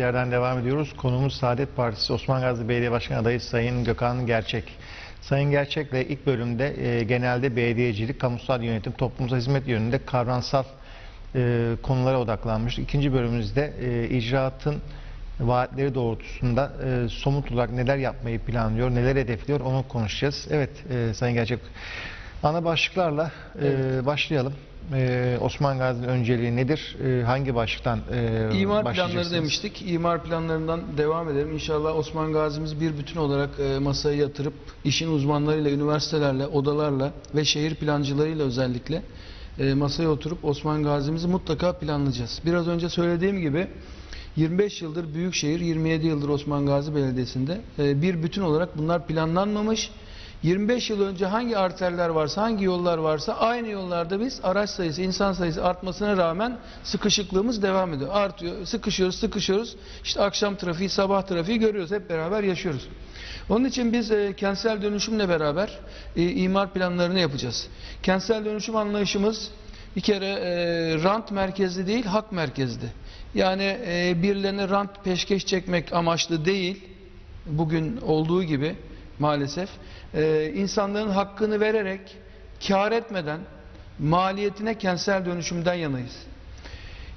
Yerden devam ediyoruz. Konumuz Saadet Partisi Osman Gazi Belediye Başkanı adayı Sayın Gökhan Gerçek. Sayın Gerçek'le ilk bölümde e, genelde belediyecilik, kamusal yönetim, toplumsal hizmet yönünde kavramsal e, konulara odaklanmış. İkinci bölümümüzde e, icraatın vaatleri doğrultusunda e, somut olarak neler yapmayı planlıyor, neler hedefliyor onu konuşacağız. Evet e, Sayın Gerçek, ana başlıklarla e, başlayalım. E, Osman Gazi'nin önceliği nedir? E, hangi başlıktan e, İmar planları demiştik. İmar planlarından devam edelim. İnşallah Osman Gazi'miz bir bütün olarak e, masaya yatırıp işin uzmanlarıyla, üniversitelerle, odalarla ve şehir plancılarıyla özellikle e, masaya oturup Osman Gazi'mizi mutlaka planlayacağız. Biraz önce söylediğim gibi 25 yıldır Büyükşehir, 27 yıldır Osman Gazi Belediyesi'nde e, bir bütün olarak bunlar planlanmamış. 25 yıl önce hangi arterler varsa, hangi yollar varsa aynı yollarda biz araç sayısı, insan sayısı artmasına rağmen sıkışıklığımız devam ediyor. Artıyor, sıkışıyoruz, sıkışıyoruz. İşte akşam trafiği, sabah trafiği görüyoruz. Hep beraber yaşıyoruz. Onun için biz e, kentsel dönüşümle beraber e, imar planlarını yapacağız. Kentsel dönüşüm anlayışımız bir kere e, rant merkezli değil, hak merkezli. Yani e, birilerine rant peşkeş çekmek amaçlı değil, bugün olduğu gibi maalesef e, insanların hakkını vererek kar etmeden maliyetine kentsel dönüşümden yanayız.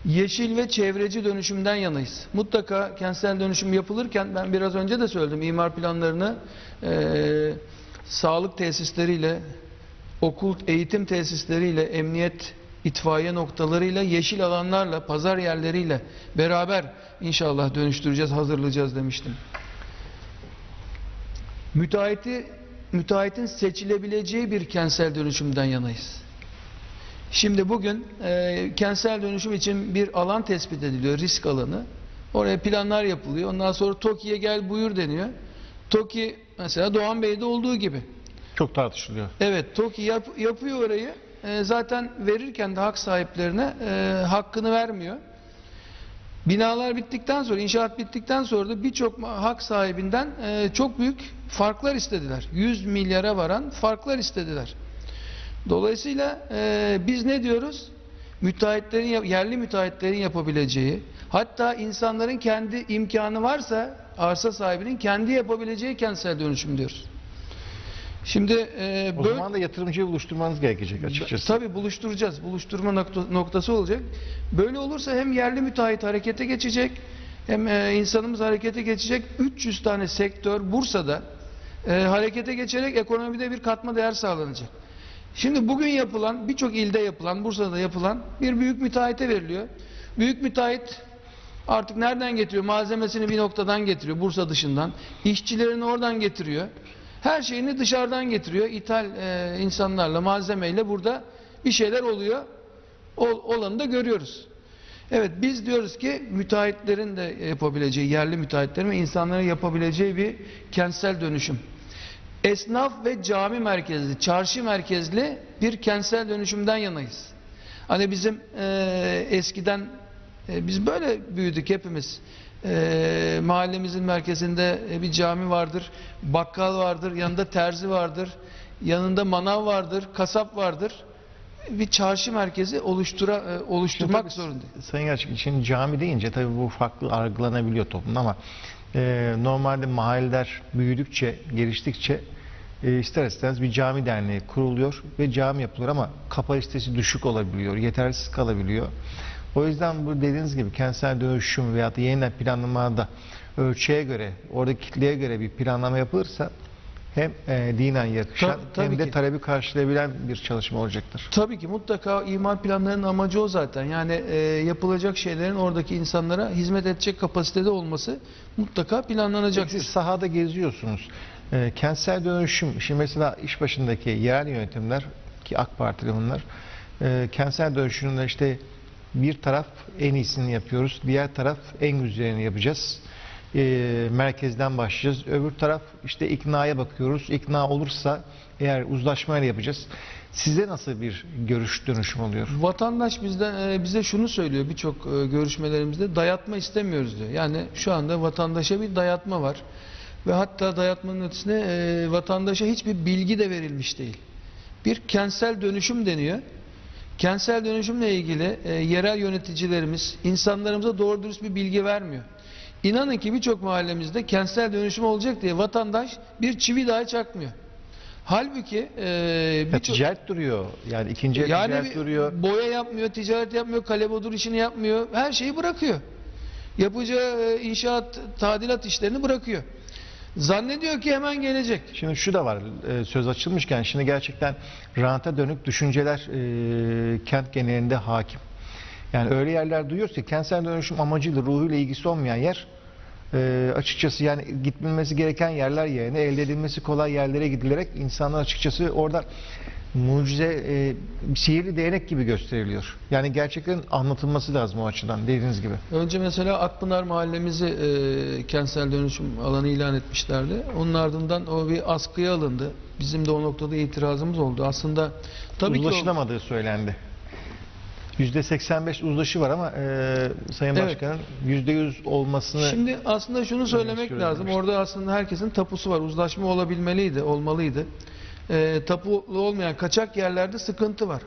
Yeşil ve çevreci dönüşümden yanayız. Mutlaka kentsel dönüşüm yapılırken ben biraz önce de söyledim imar planlarını e, sağlık tesisleriyle, okul eğitim tesisleriyle, emniyet itfaiye noktalarıyla, yeşil alanlarla, pazar yerleriyle beraber inşallah dönüştüreceğiz, hazırlayacağız demiştim. Müteahhiti, müteahhitin seçilebileceği bir kentsel dönüşümden yanayız. Şimdi bugün e, kentsel dönüşüm için bir alan tespit ediliyor, risk alanı. Oraya planlar yapılıyor. Ondan sonra TOKİ'ye gel buyur deniyor. TOKİ mesela Doğan Bey'de olduğu gibi. Çok tartışılıyor. Evet TOKİ yap, yapıyor orayı. E, zaten verirken de hak sahiplerine e, hakkını vermiyor. Binalar bittikten sonra, inşaat bittikten sonra da birçok hak sahibinden e, çok büyük farklar istediler. 100 milyara varan farklar istediler. Dolayısıyla e, biz ne diyoruz? Müteahhitlerin, yerli müteahhitlerin yapabileceği, hatta insanların kendi imkanı varsa arsa sahibinin kendi yapabileceği kentsel dönüşüm diyoruz. Şimdi e, O böyle- zaman da yatırımcıyı buluşturmanız gerekecek açıkçası. Tabii buluşturacağız. Buluşturma nokta- noktası olacak. Böyle olursa hem yerli müteahhit harekete geçecek hem e, insanımız harekete geçecek. 300 tane sektör Bursa'da e, harekete geçerek ekonomide bir katma değer sağlanacak. Şimdi bugün yapılan, birçok ilde yapılan, Bursa'da yapılan bir büyük müteahhite veriliyor. Büyük müteahhit artık nereden getiriyor? Malzemesini bir noktadan getiriyor, Bursa dışından. İşçilerini oradan getiriyor. Her şeyini dışarıdan getiriyor. İthal e, insanlarla, malzemeyle burada bir şeyler oluyor. Ol, olanı da görüyoruz. Evet biz diyoruz ki müteahhitlerin de yapabileceği, yerli müteahhitlerin ve insanların yapabileceği bir kentsel dönüşüm. Esnaf ve cami merkezli, çarşı merkezli bir kentsel dönüşümden yanayız. Hani bizim e, eskiden e, biz böyle büyüdük hepimiz. E, mahallemizin merkezinde e, bir cami vardır, bakkal vardır, yanında terzi vardır, yanında manav vardır, kasap vardır. Bir çarşı merkezi oluştura e, oluşturmak zorundayız. Sayın Gerçek için cami deyince tabii bu farklı algılanabiliyor toplumda ama e, normalde mahalleler büyüdükçe, geliştikçe e, ister istemez bir cami derneği kuruluyor ve cami yapılıyor ama kapasitesi düşük olabiliyor, yetersiz kalabiliyor. O yüzden bu dediğiniz gibi kentsel dönüşüm veya da yeniden planlamada ölçüye göre, oradaki kitleye göre bir planlama yapılırsa hem e, dinen yakışan Tabii- tabii hem de ki. talebi karşılayabilen bir çalışma olacaktır. Tabii ki mutlaka imar planlarının amacı o zaten. Yani e, yapılacak şeylerin oradaki insanlara hizmet edecek kapasitede olması mutlaka planlanacaktır. Siz sahada geziyorsunuz. Ee, kentsel dönüşüm, şimdi mesela iş başındaki yerel yönetimler ki AK Partili bunlar, e, kentsel dönüşümde işte bir taraf en iyisini yapıyoruz, diğer taraf en güzelini yapacağız. E, merkezden başlayacağız. Öbür taraf işte iknaya bakıyoruz. İkna olursa eğer uzlaşmayla yapacağız. Size nasıl bir görüş dönüşüm oluyor? Vatandaş bizden e, bize şunu söylüyor birçok e, görüşmelerimizde dayatma istemiyoruz diyor. Yani şu anda vatandaşa bir dayatma var ve hatta dayatmanın ötesine e, vatandaşa hiçbir bilgi de verilmiş değil. Bir kentsel dönüşüm deniyor. Kentsel dönüşümle ilgili e, yerel yöneticilerimiz insanlarımıza doğru dürüst bir bilgi vermiyor. İnanın ki birçok mahallemizde kentsel dönüşüm olacak diye vatandaş bir çivi dahi çakmıyor. Halbuki e, birçok ticaret duruyor. Yani ikinci el yani ticaret bir duruyor. boya yapmıyor, ticaret yapmıyor, kalebodur işini yapmıyor. Her şeyi bırakıyor. Yapacağı e, inşaat, tadilat işlerini bırakıyor. Zannediyor ki hemen gelecek. Şimdi şu da var e, söz açılmışken şimdi gerçekten ranta dönük düşünceler e, kent genelinde hakim. Yani öyle yerler duyuyoruz ki kentsel dönüşüm amacıyla ruhuyla ilgisi olmayan yer e, açıkçası yani gitmesi gereken yerler yerine elde edilmesi kolay yerlere gidilerek insanlar açıkçası orada mucize e, sihirli değnek gibi gösteriliyor. Yani gerçekten anlatılması lazım o açıdan dediğiniz gibi. Önce mesela Akpınar mahallemizi e, kentsel dönüşüm alanı ilan etmişlerdi. Onun ardından o bir askıya alındı. Bizim de o noktada itirazımız oldu. Aslında tabii ki o- söylendi. %85 uzlaşı var ama e, Sayın Evet. Başkan'ın %100 olmasını Şimdi aslında şunu söylemek lazım. Orada aslında herkesin tapusu var. Uzlaşma olabilmeliydi, olmalıydı. Ee, tapulu olmayan kaçak yerlerde sıkıntı var.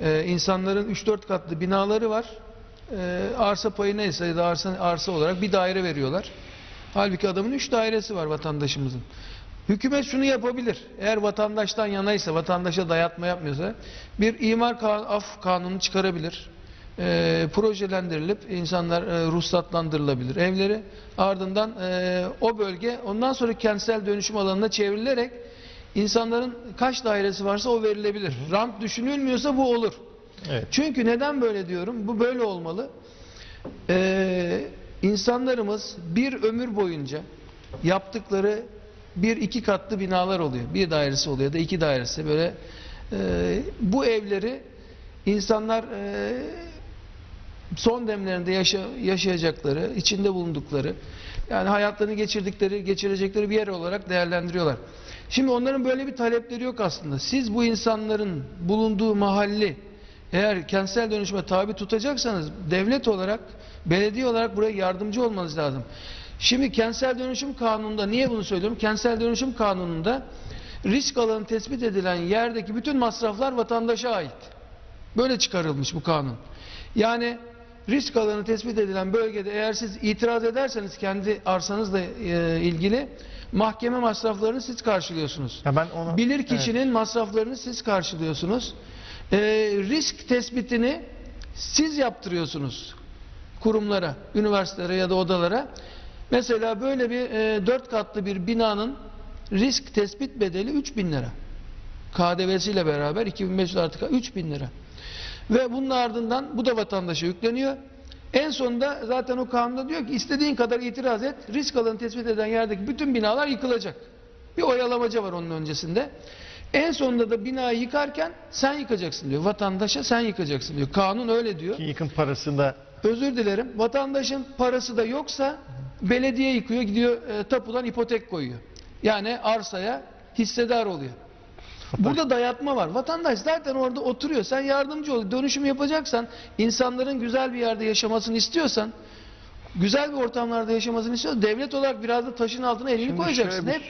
Ee, insanların 3-4 katlı binaları var. Ee, arsa payı neyse ya da arsa, arsa olarak bir daire veriyorlar. Halbuki adamın 3 dairesi var vatandaşımızın. Hükümet şunu yapabilir. Eğer vatandaştan yanaysa, vatandaşa dayatma yapmıyorsa bir imar kan- af kanunu çıkarabilir. E, projelendirilip insanlar e, ruhsatlandırılabilir evleri. Ardından e, o bölge ondan sonra kentsel dönüşüm alanına çevrilerek insanların kaç dairesi varsa o verilebilir. Rant düşünülmüyorsa bu olur. evet. Çünkü neden böyle diyorum? Bu böyle olmalı. Ee, insanlarımız bir ömür boyunca yaptıkları bir iki katlı binalar oluyor. Bir dairesi oluyor da iki dairesi böyle. e, bu evleri insanlar e, son demlerinde yaşa, yaşayacakları, içinde bulundukları, yani hayatlarını geçirdikleri, geçirecekleri bir yer olarak değerlendiriyorlar. Şimdi onların böyle bir talepleri yok aslında. Siz bu insanların bulunduğu mahalli eğer kentsel dönüşüme tabi tutacaksanız devlet olarak, belediye olarak buraya yardımcı olmanız lazım. Şimdi kentsel dönüşüm kanununda niye bunu söylüyorum? Kentsel dönüşüm kanununda risk alanı tespit edilen yerdeki bütün masraflar vatandaşa ait. Böyle çıkarılmış bu kanun. Yani risk alanı tespit edilen bölgede eğer siz itiraz ederseniz kendi arsanızla e, ilgili mahkeme masraflarını siz karşılıyorsunuz. Ya ben onu Bilir kişinin masraflarını siz karşılıyorsunuz. Ee, risk tespitini siz yaptırıyorsunuz kurumlara, üniversitelere ya da odalara. Mesela böyle bir e, dört katlı bir binanın risk tespit bedeli 3000 lira. KDV'siyle beraber 2500 artı 3000 lira. Ve bunun ardından bu da vatandaşa yükleniyor. En sonunda zaten o kanunda diyor ki istediğin kadar itiraz et. Risk alanı tespit eden yerdeki bütün binalar yıkılacak. Bir oyalamaca var onun öncesinde. En sonunda da binayı yıkarken sen yıkacaksın diyor. Vatandaşa sen yıkacaksın diyor. Kanun öyle diyor. ki yıkım parası da Özür dilerim. Vatandaşın parası da yoksa belediye yıkıyor gidiyor e, tapudan ipotek koyuyor. Yani arsaya hissedar oluyor. Burada dayatma var. Vatandaş zaten orada oturuyor. Sen yardımcı ol. Dönüşüm yapacaksan, insanların güzel bir yerde yaşamasını istiyorsan, güzel bir ortamlarda yaşamasını istiyorsan, devlet olarak biraz da taşın altına elini Şimdi koyacaksın. Hep,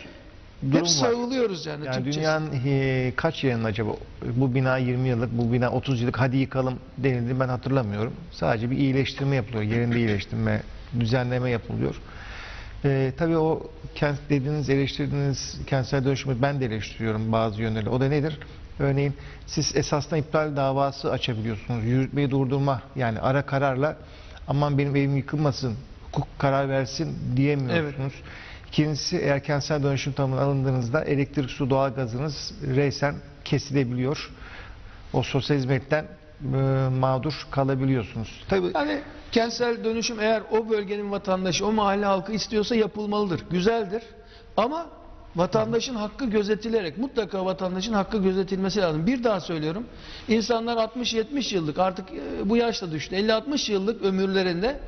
hep var. sağılıyoruz yani. Yani Türkçesi. dünyanın e, kaç yerinin acaba bu bina 20 yıllık, bu bina 30 yıllık hadi yıkalım denildi ben hatırlamıyorum. Sadece bir iyileştirme yapılıyor. Yerinde iyileştirme, düzenleme yapılıyor. E, tabii o kent dediğiniz, eleştirdiğiniz kentsel dönüşümü ben de eleştiriyorum bazı yönleri. O da nedir? Örneğin siz esasında iptal davası açabiliyorsunuz. Yürütmeyi durdurma yani ara kararla aman benim evim yıkılmasın, hukuk karar versin diyemiyorsunuz. İkincisi eğer kentsel dönüşüm tanımına alındığınızda elektrik, su, doğalgazınız reysen kesilebiliyor. O sosyal hizmetten e, mağdur kalabiliyorsunuz. Tabii Yani kentsel dönüşüm eğer o bölgenin vatandaşı, o mahalle halkı istiyorsa yapılmalıdır. Güzeldir. Ama vatandaşın hakkı gözetilerek mutlaka vatandaşın hakkı gözetilmesi lazım. Bir daha söylüyorum. İnsanlar 60-70 yıllık artık e, bu yaşta düştü. 50-60 yıllık ömürlerinde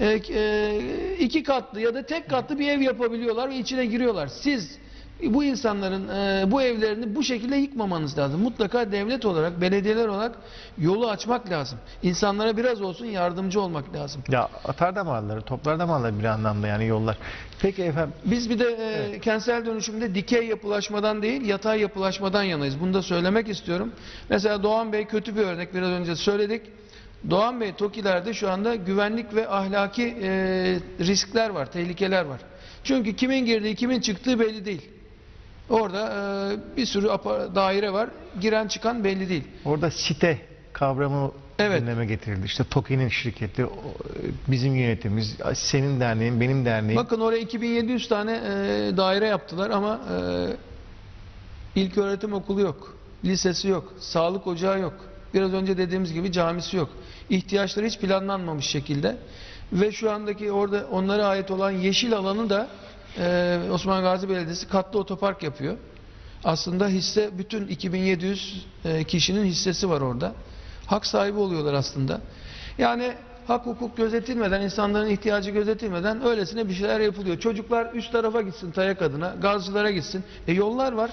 e, e, iki katlı ya da tek katlı bir ev yapabiliyorlar ve içine giriyorlar. Siz bu insanların e, bu evlerini bu şekilde yıkmamanız lazım. Mutlaka devlet olarak, belediyeler olarak yolu açmak lazım. İnsanlara biraz olsun yardımcı olmak lazım. ya atar damarları, toplar damarları bir anlamda yani yollar. Peki efendim Biz bir de e, kentsel dönüşümde dikey yapılaşmadan değil yatay yapılaşmadan yanayız. Bunu da söylemek istiyorum. Mesela Doğan Bey kötü bir örnek biraz önce söyledik. Doğan Bey TOKİ'lerde şu anda güvenlik ve ahlaki e, riskler var, tehlikeler var. Çünkü kimin girdiği, kimin çıktığı belli değil. Orada e, bir sürü daire var, giren çıkan belli değil. Orada site kavramı Evet. gündeme getirildi. İşte TOKİ'nin şirketi, e, bizim yönetimimiz, senin derneğin, benim derneğim. Bakın oraya 2700 tane e, daire yaptılar ama e, ilk öğretim okulu yok, lisesi yok, sağlık ocağı yok. Biraz önce dediğimiz gibi camisi yok. İhtiyaçları hiç planlanmamış şekilde ve şu andaki orada onlara ait olan yeşil alanı da e, Osman Gazi Belediyesi katlı otopark yapıyor. Aslında hisse bütün 2700 e, kişinin hissesi var orada. Hak sahibi oluyorlar aslında. Yani hak hukuk gözetilmeden, insanların ihtiyacı gözetilmeden öylesine bir şeyler yapılıyor. Çocuklar üst tarafa gitsin Tayak adına, gazcılara gitsin. E yollar var.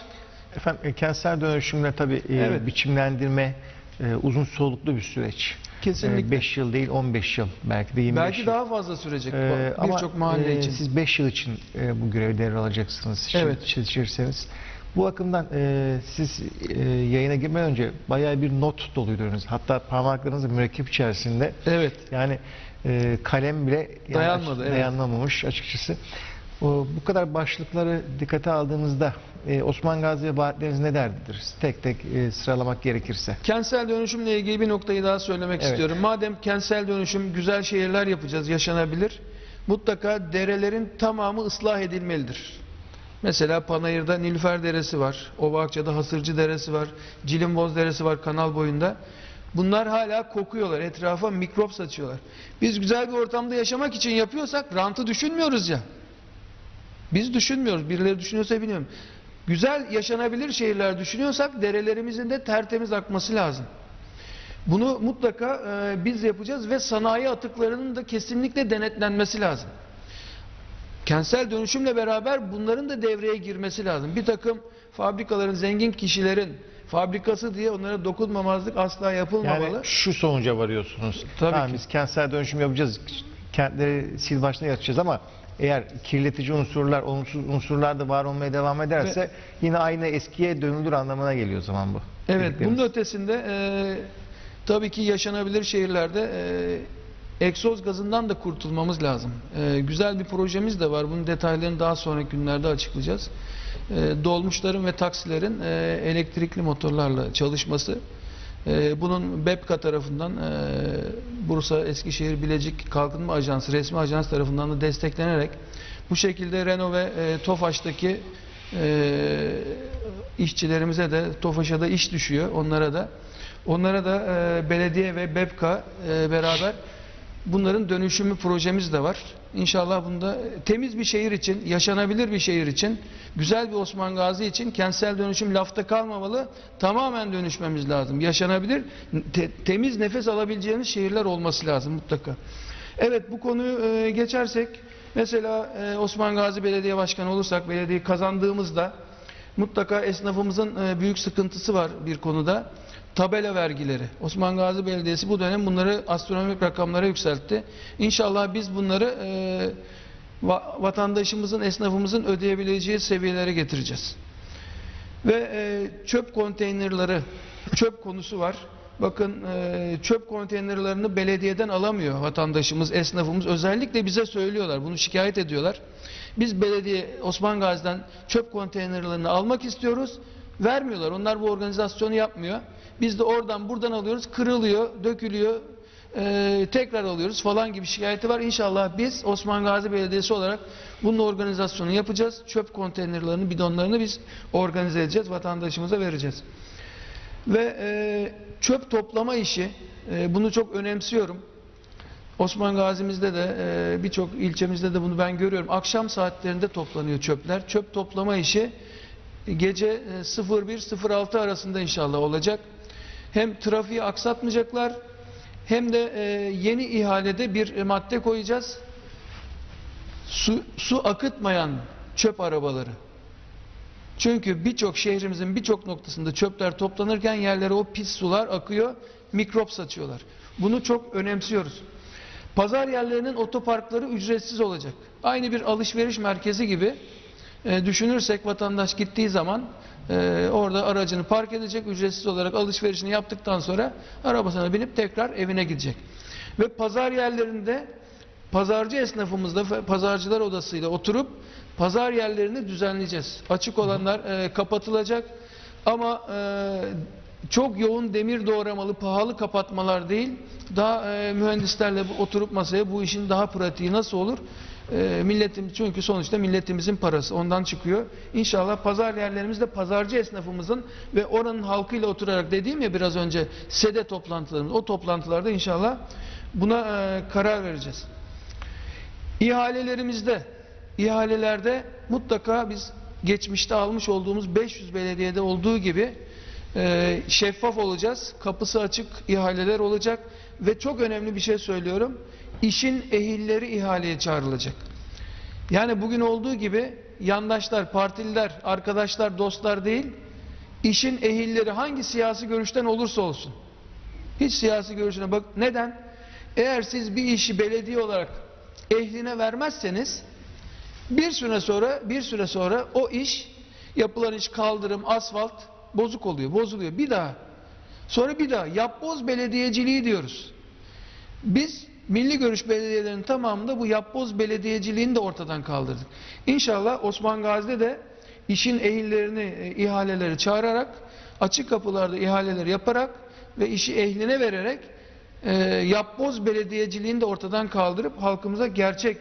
Efendim e, kentsel dönüşümle tabii e, Evet. biçimlendirme e, uzun soluklu bir süreç. Kesinlikle. 5 yıl değil 15 yıl belki de 25 Belki yıl. daha fazla sürecek Ee, bu birçok mahalle e, için. Siz 5 yıl için e, bu görevi devralacaksınız. Evet. Seçilirseniz. Bu bakımdan e, siz e, yayına girmeden önce bayağı bir not doluydunuz. Hatta parmaklarınız mürekkep içerisinde. Evet. Yani e, kalem bile Dayanmadı, aç- evet. dayanamamış açıkçası. O, bu kadar başlıkları dikkate aldığınızda e, Osman Gazi ve vaatleriniz ne derdidir? Tek tek e, sıralamak gerekirse. Kentsel dönüşümle ilgili bir noktayı daha söylemek Evet. istiyorum. Madem kentsel dönüşüm güzel şehirler yapacağız, yaşanabilir. Mutlaka derelerin tamamı ıslah edilmelidir. Mesela Panayır'da Nilüfer Deresi var. Ovakça'da Hasırcı Deresi var. Cilimboz Deresi var kanal boyunda. Bunlar hala kokuyorlar. Etrafa mikrop saçıyorlar. Biz güzel bir ortamda yaşamak için yapıyorsak rantı düşünmüyoruz ya. Biz düşünmüyoruz. Birileri düşünüyorsa bilmiyorum. Güzel yaşanabilir şehirler düşünüyorsak derelerimizin de tertemiz akması lazım. Bunu mutlaka e, biz yapacağız ve sanayi atıklarının da kesinlikle denetlenmesi lazım. Kentsel dönüşümle beraber bunların da devreye girmesi lazım. Bir takım fabrikaların, zengin kişilerin fabrikası diye onlara dokunmamazlık asla yapılmamalı. Yani şu sonuca varıyorsunuz. Tabii tamam, ki. biz kentsel dönüşüm yapacağız. Kentleri sil başına yatacağız ama eğer kirletici unsurlar, olumsuz unsurlar da var olmaya devam ederse yine aynı eskiye dönülür anlamına geliyor o zaman bu. Evet, bunun ötesinde e, tabii ki yaşanabilir şehirlerde e, egzoz gazından da kurtulmamız lazım. E, güzel bir projemiz de var. Bunun detaylarını daha sonraki günlerde açıklayacağız. E, dolmuşların ve taksilerin e, elektrikli motorlarla çalışması. E, bunun BEPKA tarafından e, Bursa Eskişehir Bilecik Kalkınma Ajansı resmi ajans tarafından da desteklenerek bu şekilde Renault ve e, Tofaş'taki e, işçilerimize de Tofaş'a da iş düşüyor onlara da. Onlara da belediye ve BEPKA beraber bunların dönüşümü projemiz de var. İnşallah bunda temiz bir şehir için, yaşanabilir bir şehir için, güzel bir Osman Gazi için kentsel dönüşüm lafta kalmamalı. Tamamen dönüşmemiz lazım. Yaşanabilir, te- temiz nefes alabileceğimiz şehirler olması lazım mutlaka. Evet bu konuyu e, geçersek mesela e, Osman Gazi Belediye Başkanı olursak belediyeyi kazandığımızda mutlaka esnafımızın e, büyük sıkıntısı var bir konuda. Tabela vergileri. Osman Gazi Belediyesi bu dönem bunları astronomik rakamlara yükseltti. İnşallah biz bunları e, va- vatandaşımızın, esnafımızın ödeyebileceği seviyelere getireceğiz. Ve e, çöp konteynerleri, çöp konusu var. Bakın e, çöp konteynerlerini belediyeden alamıyor vatandaşımız, esnafımız. Özellikle bize söylüyorlar, bunu şikayet ediyorlar. Biz belediye Osman Gazi'den çöp konteynerlerini almak istiyoruz. Vermiyorlar. Onlar bu organizasyonu yapmıyor. Biz de oradan buradan alıyoruz. Kırılıyor, dökülüyor. e, tekrar alıyoruz falan gibi şikayeti var. İnşallah biz Osman Gazi Belediyesi olarak bunun organizasyonu yapacağız. Çöp konteynerlerini, bidonlarını biz organize edeceğiz. Vatandaşımıza vereceğiz. Ve e, çöp toplama işi, e, bunu çok önemsiyorum. Osman Gazi'mizde de e, birçok ilçemizde de bunu ben görüyorum. Akşam saatlerinde toplanıyor çöpler. Çöp toplama işi gece e, 01-06 arasında inşallah olacak. Hem trafiği aksatmayacaklar hem de e, yeni ihalede bir e, madde koyacağız. Su, su akıtmayan çöp arabaları. Çünkü birçok şehrimizin birçok noktasında çöpler toplanırken yerlere o pis sular akıyor, mikrop saçıyorlar. Bunu çok önemsiyoruz. Pazar yerlerinin otoparkları ücretsiz olacak. Aynı bir alışveriş merkezi gibi e, düşünürsek vatandaş gittiği zaman e, orada aracını park edecek, ücretsiz olarak alışverişini yaptıktan sonra arabasına binip tekrar evine gidecek. Ve pazar yerlerinde pazarcı esnafımızla pazarcılar odasıyla oturup pazar yerlerini düzenleyeceğiz. Açık olanlar e, kapatılacak ama e, çok yoğun demir doğramalı pahalı kapatmalar değil daha e, mühendislerle oturup masaya bu işin daha pratiği nasıl olur e, milletim çünkü sonuçta milletimizin parası ondan çıkıyor. İnşallah pazar yerlerimizde pazarcı esnafımızın ve oranın halkıyla oturarak dediğim ya biraz önce sede toplantılarımız o toplantılarda inşallah buna e, karar vereceğiz. İhalelerimizde, ihalelerde mutlaka biz geçmişte almış olduğumuz 500 belediyede olduğu gibi e, şeffaf olacağız. Kapısı açık ihaleler olacak ve çok önemli bir şey söylüyorum. İşin ehilleri ihaleye çağrılacak. Yani bugün olduğu gibi yandaşlar, partililer, arkadaşlar, dostlar değil, işin ehilleri hangi siyasi görüşten olursa olsun. Hiç siyasi görüşüne bak. Neden? Eğer siz bir işi belediye olarak ehline vermezseniz bir süre sonra bir süre sonra o iş yapılan iş kaldırım, asfalt bozuk oluyor, bozuluyor. Bir daha. Sonra bir daha yapboz belediyeciliği diyoruz. Biz milli görüş belediyelerinin tamamında bu yapboz belediyeciliğini de ortadan kaldırdık. İnşallah Osman Gazi'de de işin ehillerini, e, ihaleleri çağırarak açık kapılarda ihaleleri yaparak ve işi ehline vererek e, yapboz belediyeciliğini de ortadan kaldırıp halkımıza gerçek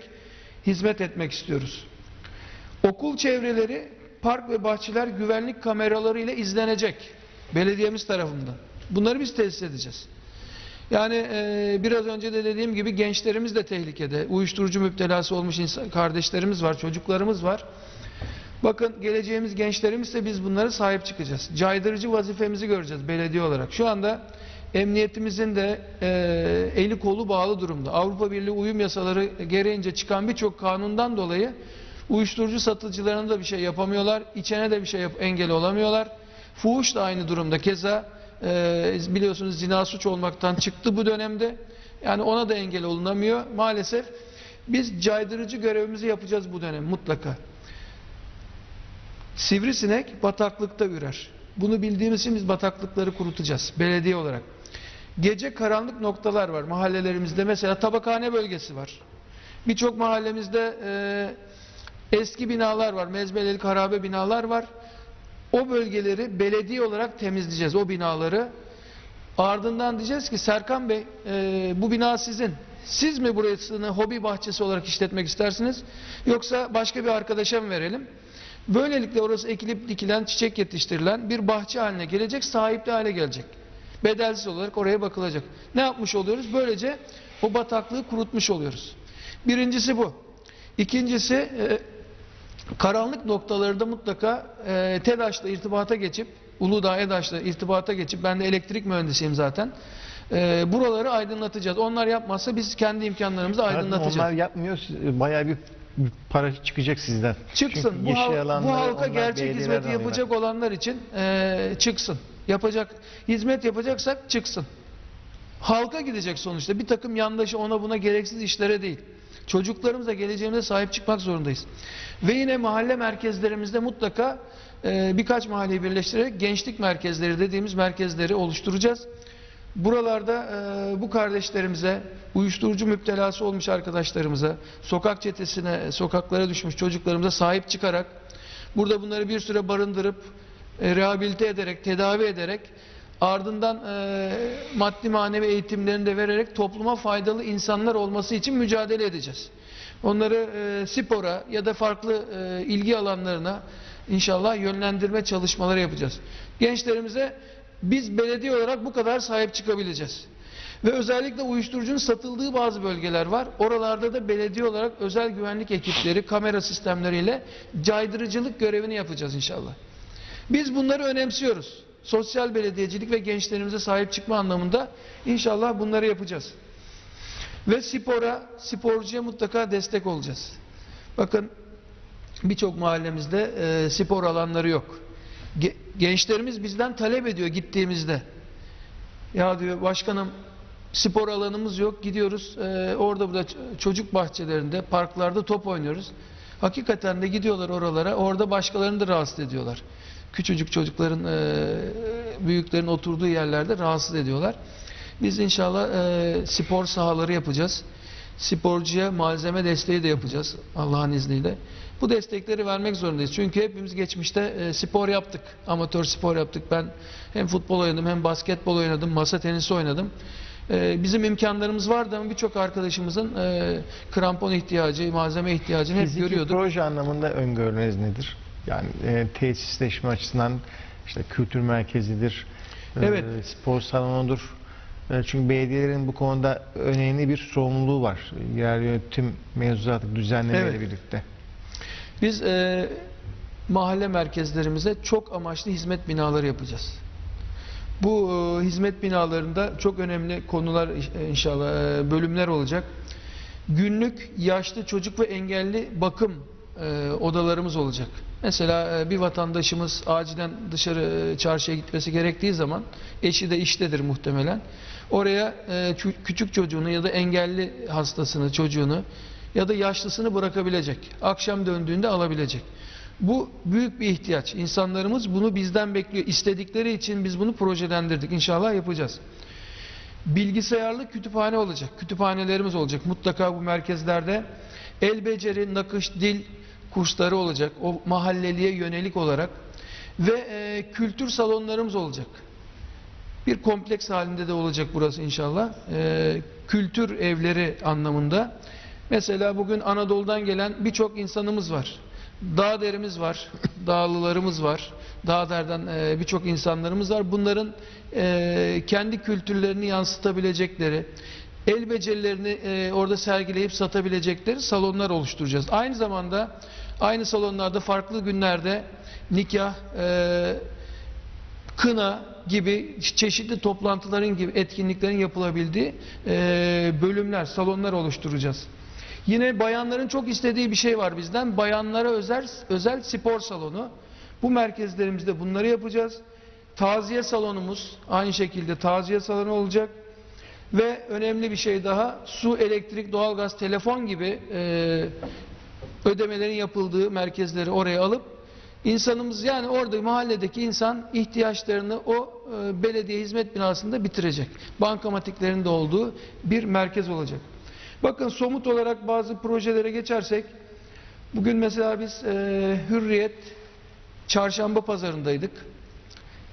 hizmet etmek istiyoruz. Okul çevreleri, park ve bahçeler güvenlik kameraları ile izlenecek belediyemiz tarafından. Bunları biz tesis edeceğiz. Yani e, biraz önce de dediğim gibi gençlerimiz de tehlikede. Uyuşturucu müptelası olmuş insan, kardeşlerimiz var, çocuklarımız var. Bakın geleceğimiz gençlerimizse biz bunlara sahip çıkacağız. Caydırıcı vazifemizi göreceğiz belediye olarak. Şu anda emniyetimizin de e, eli kolu bağlı durumda. Avrupa Birliği uyum yasaları gereğince çıkan birçok kanundan dolayı uyuşturucu satıcılarına da bir şey yapamıyorlar. içene de bir şey engel olamıyorlar. Fuhuş da aynı durumda. Keza e, biliyorsunuz zina suç olmaktan çıktı bu dönemde. Yani ona da engel olunamıyor. Maalesef biz caydırıcı görevimizi yapacağız bu dönem mutlaka. Sivrisinek bataklıkta ürer. Bunu bildiğimiz için biz bataklıkları kurutacağız belediye olarak. Gece karanlık noktalar var mahallelerimizde. Mesela tabakhane bölgesi var. Birçok mahallemizde e, eski binalar var. Mezbeleli harabe binalar var. O bölgeleri belediye olarak temizleyeceğiz o binaları. Ardından diyeceğiz ki Serkan Bey e, bu bina sizin. Siz mi burasını hobi bahçesi olarak işletmek istersiniz? Yoksa başka bir arkadaşa mı verelim? Böylelikle orası ekilip dikilen, çiçek yetiştirilen bir bahçe haline gelecek, sahipli hale gelecek. Bedelsiz olarak oraya bakılacak. Ne yapmış oluyoruz? Böylece o bataklığı kurutmuş oluyoruz. Birincisi bu. İkincisi e, karanlık noktalarda mutlaka e, TEDAŞ'la irtibata geçip Uludağ EDAŞ'la irtibata geçip ben de elektrik mühendisiyim zaten. E, buraları aydınlatacağız. Onlar yapmazsa biz kendi imkanlarımızla Zaten aydınlatacağız. Onlar yapmıyor. siz- Bayağı bir para çıkacak sizden. Çıksın. Çünkü Bu, yeşil hal- bu halka gerçek hizmeti alıyorlar. yapacak olanlar için eee, çıksın. Yapacak hizmet yapacaksak çıksın. Halka gidecek sonuçta. Bir takım yandaşı ona buna gereksiz işlere değil. Çocuklarımıza geleceğimize sahip çıkmak zorundayız. Ve yine mahalle merkezlerimizde mutlaka eee, birkaç mahalleyi birleştirerek gençlik merkezleri dediğimiz merkezleri oluşturacağız. Buralarda e, bu kardeşlerimize, uyuşturucu müptelası olmuş arkadaşlarımıza, sokak çetesine, sokaklara düşmüş çocuklarımıza sahip çıkarak, burada bunları bir süre barındırıp, e, rehabilite ederek, tedavi ederek, ardından e, maddi manevi eğitimlerini de vererek topluma faydalı insanlar olması için mücadele edeceğiz. Onları e, spora ya da farklı e, ilgi alanlarına inşallah yönlendirme çalışmaları yapacağız. Gençlerimize biz belediye olarak bu kadar sahip çıkabileceğiz. Ve özellikle uyuşturucunun satıldığı bazı bölgeler var. Oralarda da belediye olarak özel güvenlik ekipleri, kamera sistemleriyle caydırıcılık görevini yapacağız inşallah. Biz bunları önemsiyoruz. Sosyal belediyecilik ve gençlerimize sahip çıkma anlamında inşallah bunları yapacağız. Ve spora, sporcuya mutlaka destek olacağız. Bakın birçok mahallemizde e, spor alanları yok. Ge- gençlerimiz bizden talep ediyor gittiğimizde. Ya diyor başkanım spor alanımız yok. Gidiyoruz e, orada burada çocuk bahçelerinde, parklarda top oynuyoruz. Hakikaten de gidiyorlar oralara. Orada başkalarını da rahatsız ediyorlar. Küçücük çocukların, e, büyüklerin oturduğu yerlerde rahatsız ediyorlar. Biz inşallah e, spor sahaları yapacağız. Sporcuya malzeme desteği de yapacağız Allah'ın izniyle. Bu destekleri vermek zorundayız. Çünkü hepimiz geçmişte e, spor yaptık. Amatör spor yaptık. Ben hem futbol oynadım hem basketbol oynadım, masa tenisi oynadım. E, bizim imkanlarımız vardı ama birçok arkadaşımızın e, krampon ihtiyacı, malzeme ihtiyacını hep Fiziki görüyorduk. proje anlamında öngörünüz nedir? Yani e, tesisleşme açısından işte kültür merkezidir, e, Evet. spor salonudur. E, çünkü belediyelerin bu konuda önemli bir sorumluluğu var. Yerel yönetim mevzuatı düzenlemeyle Evet. birlikte. Biz e, mahalle merkezlerimize çok amaçlı hizmet binaları yapacağız. Bu e, hizmet binalarında çok önemli konular iş- inşallah e, bölümler olacak. Günlük yaşlı çocuk ve engelli bakım e, odalarımız olacak. Mesela e, bir vatandaşımız acilen dışarı e, çarşıya gitmesi gerektiği zaman eşi de iştedir muhtemelen. Oraya e, çü- küçük çocuğunu ya da engelli hastasını, çocuğunu ya da yaşlısını bırakabilecek. Akşam döndüğünde alabilecek. Bu büyük bir ihtiyaç. İnsanlarımız bunu bizden bekliyor. İstedikleri için biz bunu projelendirdik. İnşallah yapacağız. Bilgisayarlı kütüphane olacak. Kütüphanelerimiz olacak. Mutlaka bu merkezlerde el beceri, nakış, dil kursları olacak. O mahalleliye yönelik olarak ve e, kültür salonlarımız olacak. Bir kompleks halinde de olacak burası inşallah. E, kültür evleri anlamında. Mesela bugün Anadolu'dan gelen birçok insanımız var. Dağ derimiz var, dağlılarımız var, dağderden e, birçok insanlarımız var. Bunların e, kendi kültürlerini yansıtabilecekleri, el becerilerini e, orada sergileyip satabilecekleri salonlar oluşturacağız. Aynı zamanda aynı salonlarda farklı günlerde nikah, e, kına gibi çeşitli toplantıların gibi etkinliklerin yapılabildiği e, bölümler, salonlar oluşturacağız. Yine bayanların çok istediği bir şey var bizden. Bayanlara özel özel spor salonu. Bu merkezlerimizde bunları yapacağız. Taziye salonumuz aynı şekilde taziye salonu olacak. Ve önemli bir şey daha su, elektrik, doğalgaz, telefon gibi e, ödemelerin yapıldığı merkezleri oraya alıp insanımız yani orada mahalledeki insan ihtiyaçlarını o e, belediye hizmet binasında bitirecek. Bankamatiklerin de olduğu bir merkez olacak. Bakın somut olarak bazı projelere geçersek bugün mesela biz e, Hürriyet çarşamba pazarındaydık.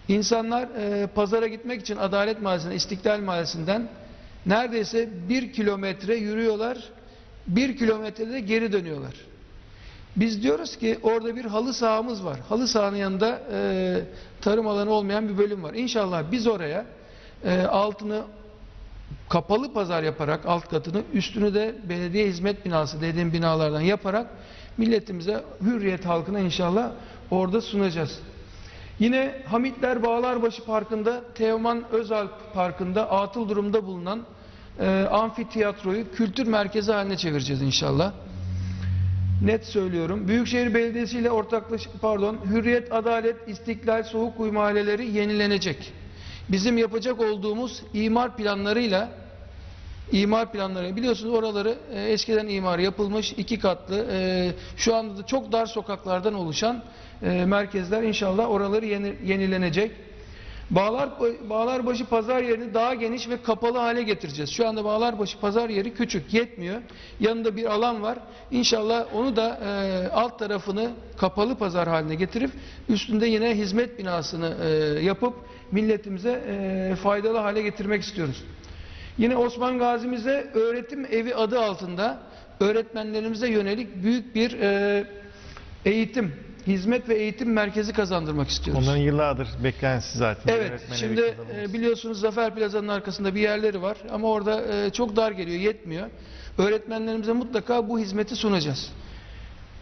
İnsanlar e, pazara gitmek için Adalet Mahallesi'ne, İstiklal Mahallesi'nden neredeyse bir kilometre yürüyorlar, bir kilometrede geri dönüyorlar. Biz diyoruz ki orada bir halı sahamız var. Halı sahanın yanında e, tarım alanı olmayan bir bölüm var. İnşallah biz oraya e, altını kapalı pazar yaparak alt katını üstünü de belediye hizmet binası dediğim binalardan yaparak milletimize hürriyet halkına inşallah orada sunacağız. Yine Hamitler Bağlarbaşı Parkı'nda Teoman Özalp Parkı'nda atıl durumda bulunan e, amfiteyatroyu kültür merkezi haline çevireceğiz inşallah. Net söylüyorum. Büyükşehir Belediyesi ile ortaklaş pardon Hürriyet, Adalet, İstiklal, Soğukkuyu mahalleleri yenilenecek. Bizim yapacak olduğumuz imar planlarıyla imar planları biliyorsunuz oraları e, eskiden imar yapılmış iki katlı e, şu anda da çok dar sokaklardan oluşan e, merkezler inşallah oraları yeni, yenilenecek. Bağlar Bağlarbaşı pazar yerini daha geniş ve kapalı hale getireceğiz. Şu anda Bağlarbaşı pazar yeri küçük, yetmiyor. Yanında bir alan var. İnşallah onu da e, alt tarafını kapalı pazar haline getirip üstünde yine hizmet binasını e, yapıp milletimize e, faydalı hale getirmek istiyoruz. Yine Osman Gazi'mize öğretim evi adı altında öğretmenlerimize yönelik büyük bir e, eğitim, hizmet ve eğitim merkezi kazandırmak istiyoruz. Onların yıllardır beklentisi zaten. Evet, şimdi e, biliyorsunuz Zafer Plaza'nın arkasında bir yerleri var ama orada e, çok dar geliyor, yetmiyor. Öğretmenlerimize mutlaka bu hizmeti sunacağız.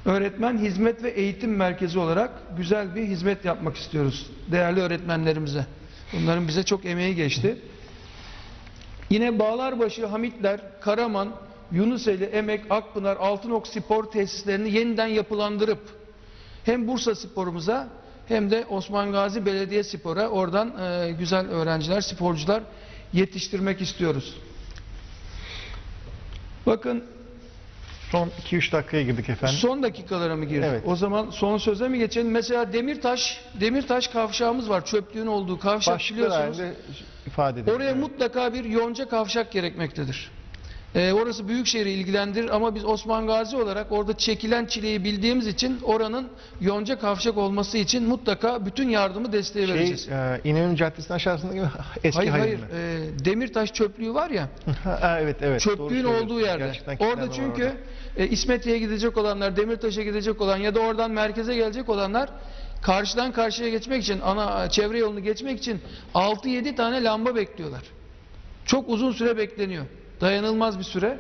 Öğretmen hizmet ve eğitim merkezi olarak güzel bir hizmet yapmak istiyoruz değerli öğretmenlerimize. Bunların bize çok emeği geçti. Yine Bağlarbaşı, Hamitler, Karaman, Yunuseli, Emek, Akpınar, Altınok spor tesislerini yeniden yapılandırıp hem Bursa sporumuza hem de Osman Gazi Belediye Spor'a oradan e, güzel öğrenciler, sporcular yetiştirmek istiyoruz. Bakın Son 2-3 dakikaya girdik efendim. Son dakikalara mı girdik? Evet. O zaman son söze mi geçelim? Mesela Demirtaş, Demirtaş kavşağımız var. Çöplüğün olduğu kavşak Başlıklar biliyorsunuz. ifade edelim. Oraya mutlaka bir yonca kavşak gerekmektedir. Ee, orası Büyükşehir'i ilgilendirir ama biz Osman Gazi olarak orada çekilen çileyi bildiğimiz için oranın yonca kavşak olması için mutlaka bütün yardımı desteğe şey, vereceğiz. e, İnönü Caddesi'nin aşağısındaki eski hayır hayır. hayır. Ee, Demirtaş çöplüğü var ya. evet evet. doğru çöplüğün söylüyorsun. olduğu yerde. Gerçekten Orada çünkü orada. e, İsmetli'ye gidecek olanlar, Demirtaş'a gidecek olan ya da oradan merkeze gelecek olanlar karşıdan karşıya geçmek için, ana çevre yolunu geçmek için 6-7 tane lamba bekliyorlar. Çok uzun süre bekleniyor. Dayanılmaz bir süre.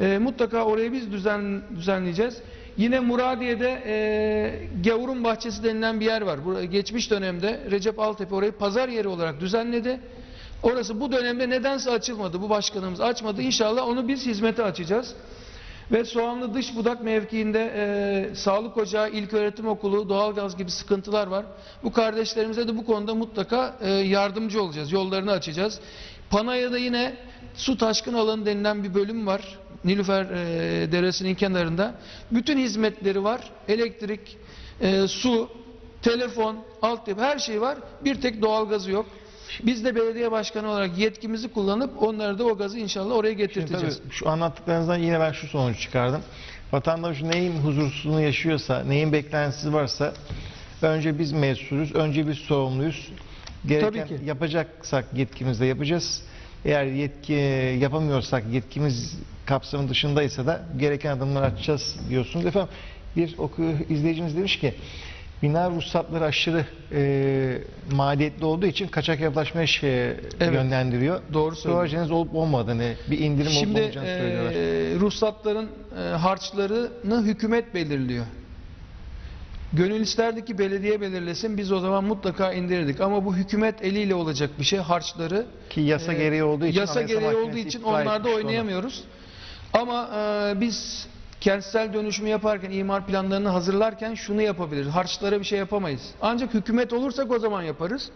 E, mutlaka orayı biz düzen, düzenleyeceğiz. Yine Muradiye'de e, Gavurun Bahçesi denilen bir yer var. Bur- geçmiş dönemde Recep Altepe orayı pazar yeri olarak düzenledi. Orası bu dönemde nedense açılmadı. Bu başkanımız açmadı. İnşallah onu biz hizmete açacağız. Ve Soğanlı Dış Budak mevkiinde e, sağlık ocağı, ilköğretim okulu, doğalgaz gibi sıkıntılar var. Bu kardeşlerimize de bu konuda mutlaka e, yardımcı olacağız. Yollarını açacağız. Panaya'da yine su taşkın alanı denilen bir bölüm var. Nilüfer e, Deresi'nin kenarında. Bütün hizmetleri var. Elektrik, e, su, telefon, altyapı her şey var. Bir tek doğalgazı yok. Biz de belediye başkanı olarak yetkimizi kullanıp onları da o gazı inşallah oraya Şimdi getirteceğiz. tabii şu anlattıklarınızdan yine ben şu sonucu çıkardım. Vatandaş neyin huzursuzluğunu yaşıyorsa, neyin beklentisi varsa önce biz mesulüz, önce biz sorumluyuz. Gereken Tabii ki. yapacaksak yetkimizle yapacağız. Eğer yetki yapamıyorsak yetkimiz kapsamı dışındaysa da gereken adımlar atacağız diyorsunuz. Efendim bir oku izleyicimiz demiş ki bina ruhsatları aşırı e, maliyetli olduğu için kaçak yapılaşmaya şey, Evet. yönlendiriyor. Doğru söylüyorsun. Projeniz olup olmadığını, bir indirim olup Şimdi olmayacağını söylüyorlar. eee, ruhsatların eee, harçlarını hükümet belirliyor. Gönül isterdi ki belediye belirlesin biz o zaman mutlaka indirirdik. Ama bu hükümet eliyle olacak bir şey harçları. Ki yasa Eee, gereği olduğu için Yasa gereği olduğu için onlarda etmişti onu. oynayamıyoruz. Ama eee, biz kentsel dönüşümü yaparken, imar planlarını hazırlarken şunu yapabiliriz. Harçlara bir şey yapamayız. Ancak hükümet olursak o zaman yaparız.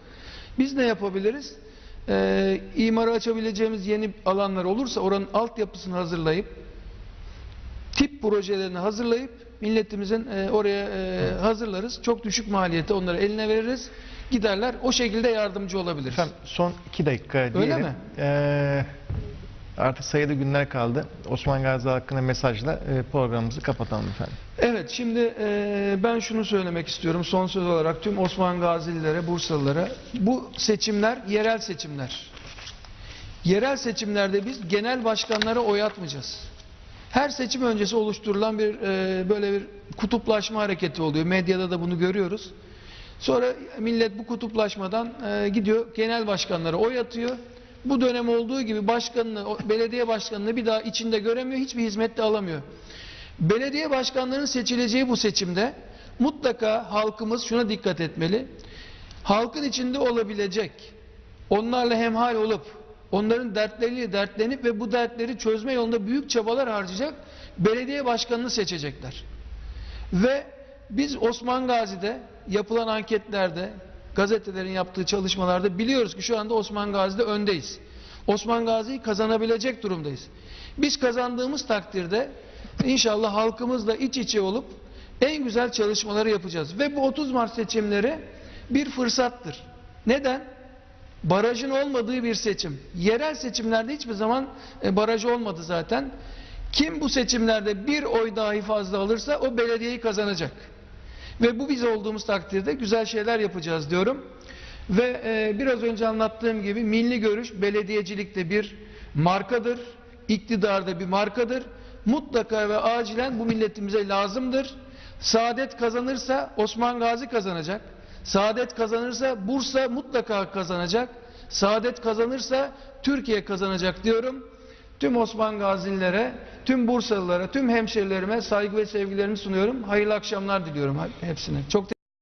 Biz ne yapabiliriz? Ee, imara açabileceğimiz yeni alanlar olursa oranın altyapısını hazırlayıp tip projelerini hazırlayıp milletimizin e, oraya e, hazırlarız. Çok düşük maliyete onları eline veririz. Giderler. O şekilde yardımcı olabiliriz. Efendim son iki dakika diyelim. mi? Ee, artık sayılı günler kaldı. Osman Gazi hakkında mesajla e, programımızı kapatalım efendim. Evet şimdi e, ben şunu söylemek istiyorum son söz olarak tüm Osman Gazililere, Bursalılara. Bu seçimler yerel seçimler. Yerel seçimlerde biz genel başkanlara oy atmayacağız. Her seçim öncesi oluşturulan bir e, böyle bir kutuplaşma hareketi oluyor. Medyada da bunu görüyoruz. Sonra millet bu kutuplaşmadan e, gidiyor genel başkanlara oy atıyor. Bu dönem olduğu gibi başkanını, belediye başkanını bir daha içinde göremiyor, hiçbir hizmet de alamıyor. Belediye başkanlarının seçileceği bu seçimde mutlaka halkımız şuna dikkat etmeli. Halkın içinde olabilecek, onlarla hemhal olup, onların dertleriyle dertlenip ve bu dertleri çözme yolunda büyük çabalar harcayacak belediye başkanını seçecekler. Ve biz Osman Gazi'de yapılan anketlerde, gazetelerin yaptığı çalışmalarda biliyoruz ki şu anda Osman Gazi'de öndeyiz. Osman Gazi'yi kazanabilecek durumdayız. Biz kazandığımız takdirde inşallah halkımızla iç içe olup en güzel çalışmaları yapacağız. Ve bu 30 Mart seçimleri bir fırsattır. Neden? Barajın olmadığı bir seçim. Yerel seçimlerde hiçbir zaman e, baraj olmadı zaten. Kim bu seçimlerde bir oy dahi fazla alırsa o belediyeyi kazanacak. Ve bu biz olduğumuz takdirde güzel şeyler yapacağız diyorum. Ve e, biraz önce anlattığım gibi milli görüş belediyecilikte bir markadır. iktidarda bir markadır. Mutlaka ve acilen bu milletimize lazımdır. Saadet kazanırsa Osman Gazi kazanacak. Saadet kazanırsa Bursa mutlaka kazanacak. Saadet kazanırsa Türkiye kazanacak diyorum. Tüm Osman Gazililere, tüm Bursalılara, tüm hemşerilerime saygı ve sevgilerimi sunuyorum. Hayırlı akşamlar diliyorum hepsine. Çok